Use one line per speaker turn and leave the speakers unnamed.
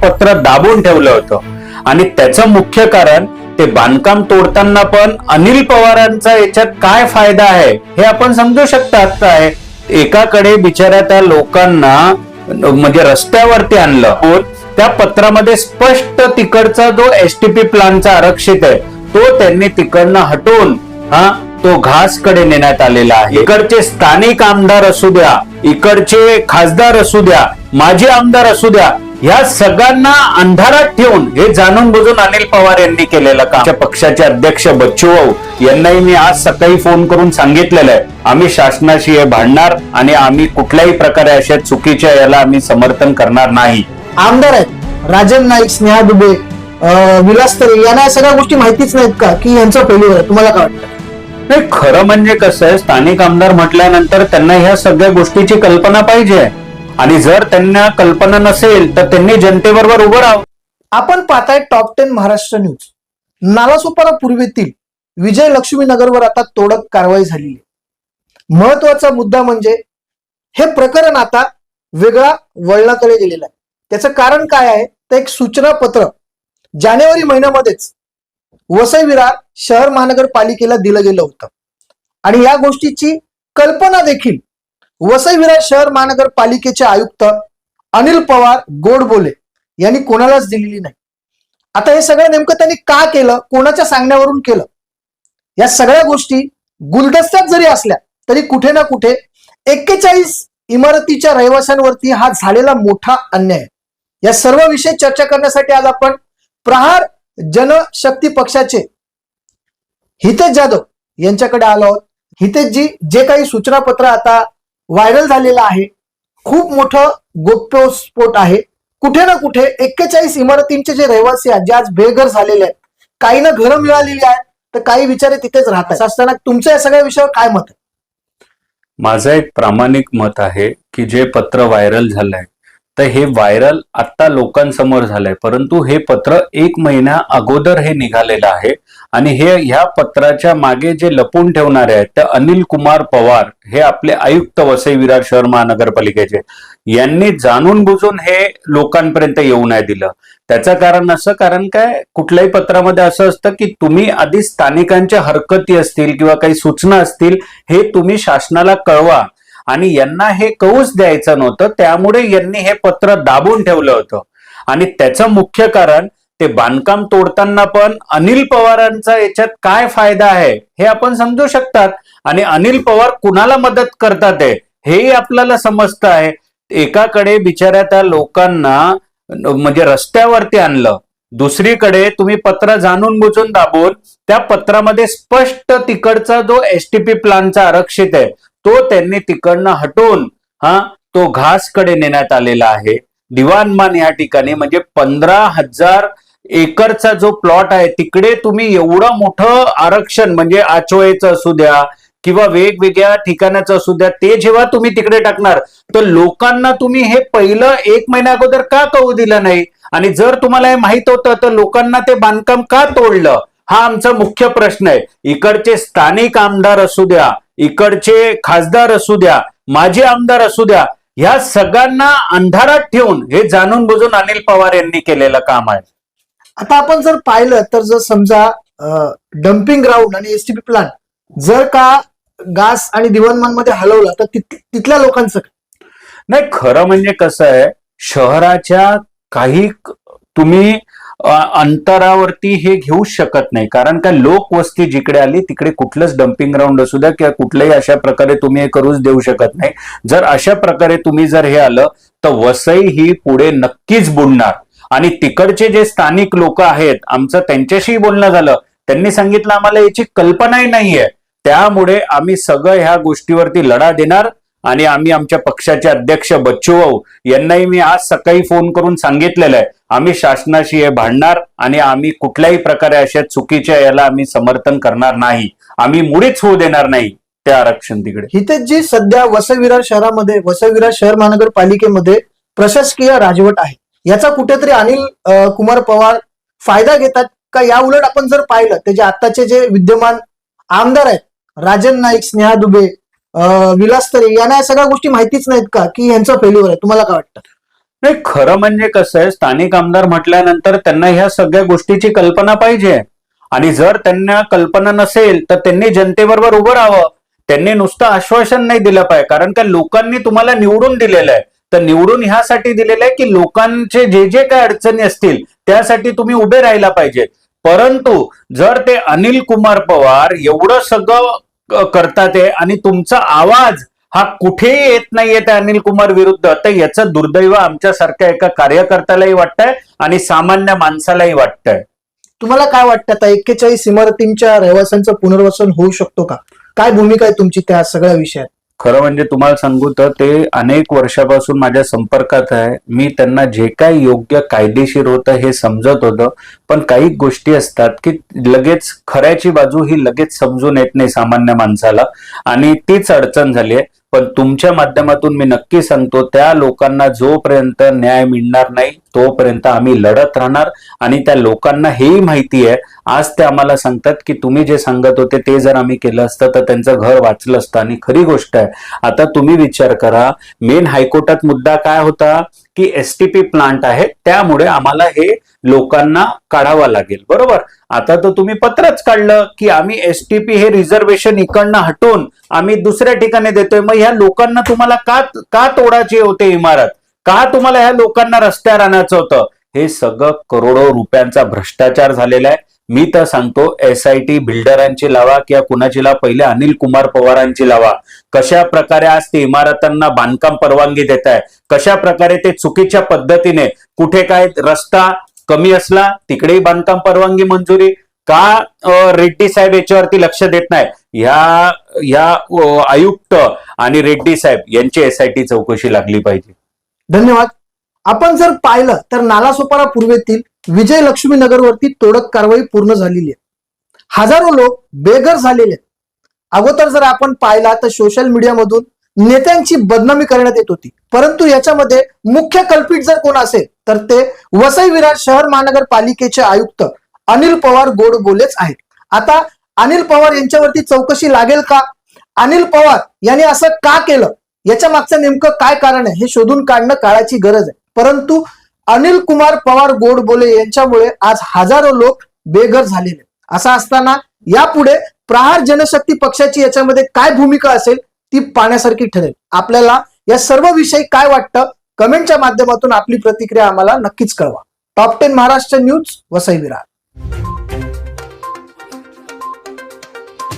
पत्र दाबून ठेवलं होतं. आणि त्याचं मुख्य कारण ते बांधकाम तोडताना पण अनिल पवारांचा याच्यात काय फायदा आहे हे आपण समजू शकतात काय एकाकडे बिचाऱ्या त्या लोकांना म्हणजे रस्त्यावरती आणलं. त्या पत्रामध्ये स्पष्ट तिकडचा जो एसटीपी प्लानचा आरक्षित आहे तो त्यांनी तिकडनं हटवून हा तो घासकडे नेण्यात आलेला आहे. इकडचे स्थानिक आमदार असू द्या इकडचे खासदार असू द्या माजी आमदार असू द्या ह्या सगळ्यांना अंधारात ठेवून हे जाणून बुजून अनिल पवार यांनी केलेलं काम. पक्षाचे अध्यक्ष बच्चूभाऊ यांनाही मी आज सकाळी फोन करून सांगितलेलं आहे. आम्ही शासनाशी हे भांडणार आणि आम्ही कुठल्याही प्रकारे अशा चुकीच्या याला आम्ही समर्थन करणार नाही.
आमदार आहेत. राजन नाईक स्नेहा दुबे विलास तरे यांना या सगळ्या गोष्टी माहितीच नाहीत का? की यांचं फेल्युअर आहे. तुम्हाला काय वाटतं?
नाही खरं म्हणजे कसं आहे स्थानिक आमदार म्हटल्यानंतर त्यांना ह्या सगळ्या गोष्टीची कल्पना पाहिजे आणि जर त्यांना कल्पना नसेल तर त्यांनी जनतेबरोबर उभं राहावं.
आपण पाहताय top ten Maharashtra news Nalasopara पूर्वेतील Vijay Lakshmi नगरवर आता तोडक कारवाई झालेली आहे. महत्त्वाचा मुद्दा म्हणजे हे प्रकरण आता वेगळा वळणाकडे गेलेलं आहे. त्याचं कारण काय आहे? तर एक सूचना पत्र जानेवारी महिन्यामध्येच वसई विरार शहर महानगरपालिकेला दिलं गेलं होतं. आणि या गोष्टीची कल्पना देखील वसईविरा शहर महानगरपालिकेचे आयुक्त अनिल पवार गोडबोले यांनी कोणालाच दिलेली नाही. आता हे सगळं नेमकं त्यांनी का केलं? कोणाच्या सांगण्यावरून केलं? या सगळ्या गोष्टी गुलदस्त्यात जरी असल्या तरी कुठे ना कुठे एक्केचाळीस इमारतीच्या रहिवाशांवरती हा झालेला मोठा अन्याय आहे. या सर्व विषय चर्चा करण्यासाठी आज आपण प्रहार जनशक्ती पक्षाचे हितेश जाधव यांच्याकडे आलो आहोत. हितेशजी जे काही सूचनापत्र आता व्हायरल झालेला आहे. खूप मोठं गोप्यस्फोट आहे. कुठे ना कुठे एक्केचाळीस इमारतींचे जे रहिवासी आहेत जे आज बेघर झालेले आहेत काही ना घरं मिळालेली आहेत तर काही विचारे तिथेच राहतात असताना तुमचं या सगळ्या विषयावर काय मत आहे?
माझं एक प्रामाणिक मत आहे की जे पत्र व्हायरल झालंय तर हे व्हायरल आता लोकांसमोर झालंय. परंतु हे पत्र एक महिन्या अगोदर हे निघालेलं आहे. आणि हे ह्या पत्राच्या मागे जे लपून ठेवणारे आहेत ते अनिल कुमार पवार हे आपले आयुक्त वसई विरार शहर महानगरपालिकेचे. यांनी जाणून बुजून हे लोकांपर्यंत येऊ नाही दिलं. त्याचं कारण असं कारण काय? कुठल्याही पत्रामध्ये असं असतं की तुम्ही आधी स्थानिकांच्या हरकती असतील किंवा काही सूचना असतील हे तुम्ही शासनाला कळवा. आणि यांना हे कौच द्यायचं नव्हतं त्यामुळे यांनी हे पत्र दाबून ठेवलं होतं. आणि त्याचं मुख्य कारण ते बांधकाम तोडताना पण अनिल पवारांचा याच्यात काय फायदा आहे हे आपण समजू शकतात. आणि अनिल पवार कुणाला मदत करतात आहे हेही आपल्याला समजतं आहे. एकाकडे बिचाऱ्या त्या लोकांना म्हणजे रस्त्यावरती आणलं. दुसरीकडे तुम्ही पत्र जाणून बुजून दाबून त्या पत्रामध्ये स्पष्ट तिकडचा जो एसटीपी प्लानचा आरक्षित आहे तो त्यांनी तिकडनं हटवून हा तो घासकडे नेण्यात आलेला आहे. दिवाणमान या ठिकाणी म्हणजे पंधरा हजार एकरचा जो प्लॉट आहे तिकडे तुम्ही एवढं मोठं आरक्षण म्हणजे आचोळेचं असू द्या किंवा वेगवेगळ्या ठिकाणाचं असू द्या ते जेव्हा तुम्ही तिकडे टाकणार तर लोकांना तुम्ही हे पहिलं एक महिन्या अगोदर का कळू दिलं नाही? आणि जर तुम्हाला हे माहीत होतं तर लोकांना ते बांधकाम का तोडलं? हा आमचा मुख्य प्रश्न आहे. इकडचे स्थानिक आमदार असू द्या इकडचे खासदार असू द्या माजी आमदार असू द्या ह्या सगळ्यांना अंधारात ठेवून हे जाणून बुजून अनिल पवार यांनी केलेलं काम आहे
आता आपण जर पाहिलं तर जर समजा डम्पिंग ग्राउंड आणि एसटीपी प्लांट जर का गास आणि दिवाणमानमध्ये हलवलं तर तिथ- तिथल्या लोकांचं?
नाही खरं म्हणजे कसं आहे शहराच्या काही तुम्ही अंतरावरती हे घेऊ शकत नाही. कारण का लोकवस्ती जिकडे आली तिकडे कुठलंच डम्पिंग ग्राउंड असू द्या किंवा कुठल्याही अशा प्रकारे तुम्ही हे करूच देऊ शकत नाही. जर अशा प्रकारे तुम्ही जर हे आलं तर वसई ही पुढे नक्कीच बुडणार. आणि तिकडचे जे स्थानिक लोक आहेत आमचं त्यांच्याशी बोलणं झालं. त्यांनी सांगितलं आम्हाला याची कल्पनाही नाहीये. त्यामुळे आम्ही सगळं ह्या गोष्टीवरती लढा देणार. आणि आम्ही आमच्या पक्षाचे अध्यक्ष बच्चूभाऊ यांनाही मी आज सकाळी फोन करून सांगितलेलं आहे. आम्ही शासनाशी हे भांडणार आणि आम्ही कुठल्याही प्रकारे अशा चुकीच्या याला आम्ही समर्थन करणार नाही. आम्ही मुळीच होऊ देणार नाही ते आरक्षण तिकडे.
इथे जी सध्या वसविरार शहरामध्ये वसविरार शहर महानगरपालिकेमध्ये प्रशासकीय राजवट आहे. याचा कुठेतरी अनिल कुमार पवार फायदा घेतात का? या उलट आपण जर पाहिलं त्याचे आताचे जे विद्यमान आमदार आहेत राजन नाईक स्नेहा दुबे विलास तरी यांना या सगळ्या गोष्टी माहितीच नाहीत का की यांचं फेल्युअर आहे? तुम्हाला काय वाटतं?
नाही खरं म्हणजे कसं आहे स्थानिक आमदार म्हटल्यानंतर त्यांना ह्या सगळ्या गोष्टीची कल्पना पाहिजे. आणि जर त्यांना कल्पना नसेल तर त्यांनी जनतेबरोबर उभं राहावं. त्यांनी नुसतं आश्वासन नाही दिलं पाहिजे कारण का लोकांनी तुम्हाला निवडून दिलेलं आहे. तर निवडून ह्यासाठी दिलेलं आहे की लोकांचे जे जे काही अडचणी असतील त्यासाठी तुम्ही उभे राहायला पाहिजे. परंतु जर ते अनिल कुमार पवार एवढं सगळं करतात आहे आणि तुमचा आवाज हा कुठेही येत नाहीये त्या अनिल कुमार विरुद्ध. तर याचं दुर्दैव आमच्यासारख्या एका कार्यकर्त्यालाही वाटतंय आणि सामान्य माणसालाही वाटतंय.
तुम्हाला काय वाटतं आता? एक्केचाळीस इमारतींच्या रहिवाशांचं पुनर्वसन होऊ शकतो का? काय भूमिका आहे तुमची त्या सगळ्या विषयात?
खरं म्हणजे तुम्हाला सांगू तर ते अनेक वर्षापासून माझ्या संपर्कात आहे. मी त्यांना जे काही योग्य कायदेशीर होतं हे समजत होतं. पण काही गोष्टी असतात की लगेच खऱ्याची बाजू ही लगेच समजून येत नाही सामान्य माणसाला. आणि तीच अडचण झाली आहे. पण तुमच्या माध्यमातून मी नक्की सांगतो त्या लोकांना जोपर्यंत न्याय मिळणार नाही तोपर्यंत आम्ही लढत राहणार. आणि त्या लोकांना हेही माहिती आहे आज ते आम्हाला सांगतात की तुम्ही जे सांगत होते ते जर आम्ही केलं असतं तर त्यांचं घर वाचलं असतं. आणि खरी गोष्ट आहे आता तुम्ही विचार करा मेन हायकोर्टात मुद्दा काय होता? की एसटीपी प्लांट आहे त्यामुळे आम्हाला हे लोकांना काढावं लागेल. बरोबर? आता तर तुम्ही पत्रच काढलं की आम्ही एसटीपी हे रिझर्वेशन इकडनं हटवून आम्ही दुसऱ्या ठिकाणी देतोय. मग ह्या लोकांना तुम्हाला का का तोडायची होते इमारत? का तुम्हाला ह्या लोकांना रस्त्यावर आणायचं होतं? हे सगळं करोडो रुपयांचा भ्रष्टाचार झालेला आहे. मी तर सांगतो एस आय टी बिल्डरांची लावा किंवा कुणाची लावा पहिले अनिल कुमार पवारांची लावा. कशा प्रकारे आज ते इमारतांना बांधकाम परवानगी देत आहे? कशा प्रकारे ते चुकीच्या पद्धतीने कुठे काय रस्ता कमी असला तिकडेही बांधकाम परवानगी मंजुरी? का रेड्डी साहेब याच्यावरती लक्ष देत नाही ह्या ह्या आयुक्त आणि रेड्डी साहेब यांची एस आय टी चौकशी लागली पाहिजे.
धन्यवाद. आपण जर पाहिलं तर नालासोपारा पूर्वेतील विजय लक्ष्मी नगरवरती तोडक कारवाई पूर्ण झालेली आहे. हजारो लोक बेघर झालेले अगोदर जर आपण पाहिला तर सोशल मीडियामधून नेत्यांची बदनामी करण्यात येत होती. परंतु याच्यामध्ये मुख्य कल्पित जर कोण असेल तर ते वसई विरार शहर महानगरपालिकेचे आयुक्त अनिल पवार गोड बोलेच आहेत. आता अनिल पवार यांच्यावरती चौकशी लागेल का? अनिल पवार यांनी असं का केलं? याच्या मागचं नेमकं काय कारण आहे हे शोधून काढणं काळाची गरज आहे. परंतु अनिल कुमार पवार गोडबोले यांच्यामुळे आज हजारो लोक बेघर झालेले असं असताना यापुढे प्रहार जनशक्ती पक्षाची याच्यामध्ये काय भूमिका असेल ती पाहण्यासारखी ठरेल. आपल्याला या सर्व विषयी काय वाटतं कमेंटच्या माध्यमातून आपली प्रतिक्रिया आम्हाला नक्कीच कळवा. Top ten Maharashtra news Vasai Virar.